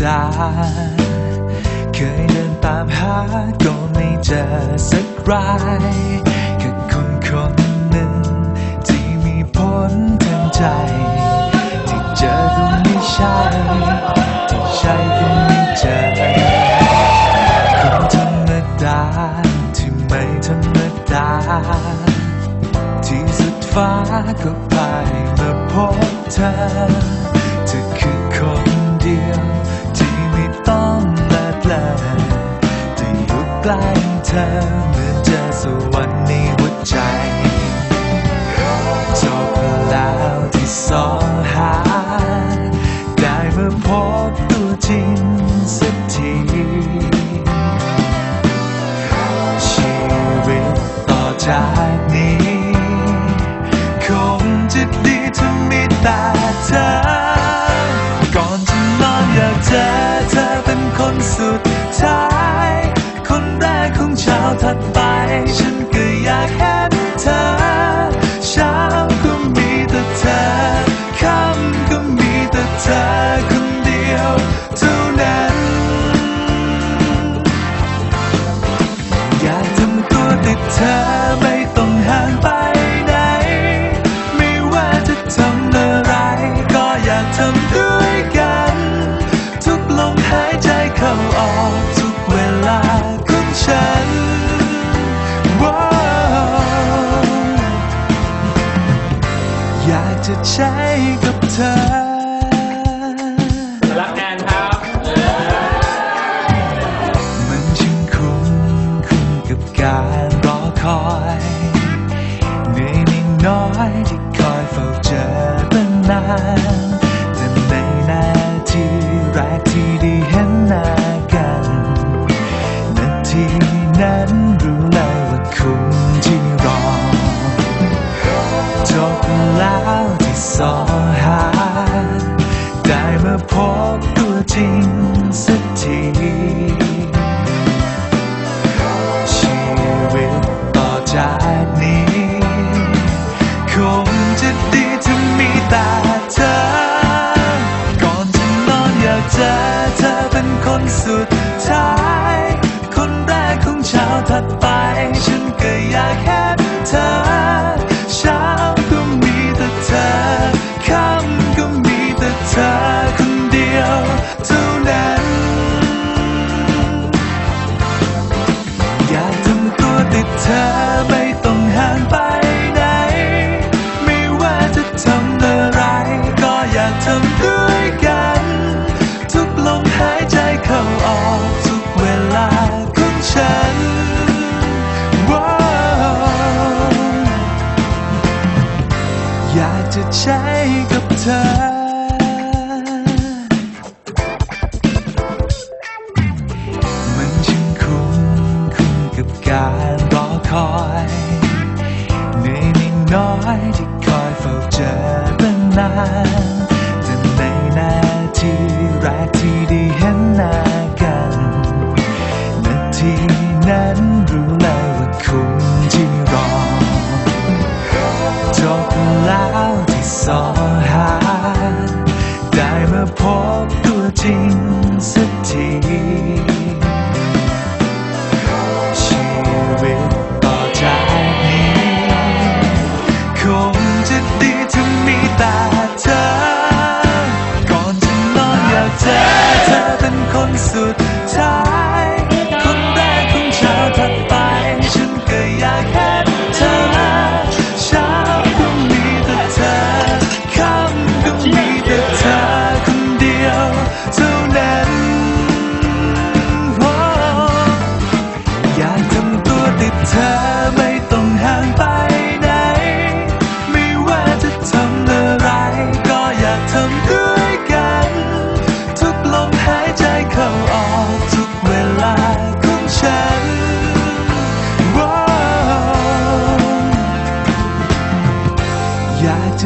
เคยเดินตามหาก็ไม่เจอสักรายแค่คนคนหนึ่ง ที่มีผลทางใจ ที่เจอก็ไม่ใช่ที่ใช่ก็ไม่เจอคนธรรมดาที่ไม่ธรรมดา ที่สุดฟ้าก็พายมาพบเธอเธอคือคน ต้องละเลยจะอยู่ใกล้เธอเหมือนเจอ ธอไม่ต้องห่างไปไหน ไม่ว่าจะทำอะไร ก็อยากทำด้วยกัน ทุกลมหายใจเข้าออกทุกเวลาของฉันว้าอยากจะใช้กับเธอ อยเหนื่อยนิดน้อยที่คอยเฝ้าเจอตั้งนานแต่ในนาทีแรกที่ได้เห็นหน้ากันนาทีนั้นรู้เลยว่าคุณที่รอจบแล้วที่สอหาได้มาพบตัวจริง ถัดไป บแล้วที่สอหา ได้มาพบตัวจริงสักที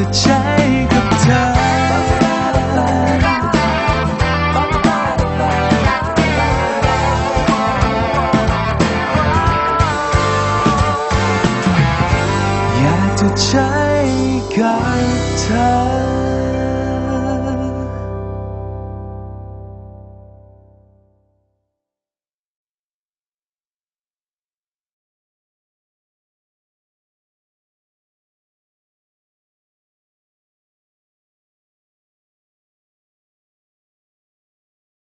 จะใช้กับเธอ อยากจะใช้กับเธอ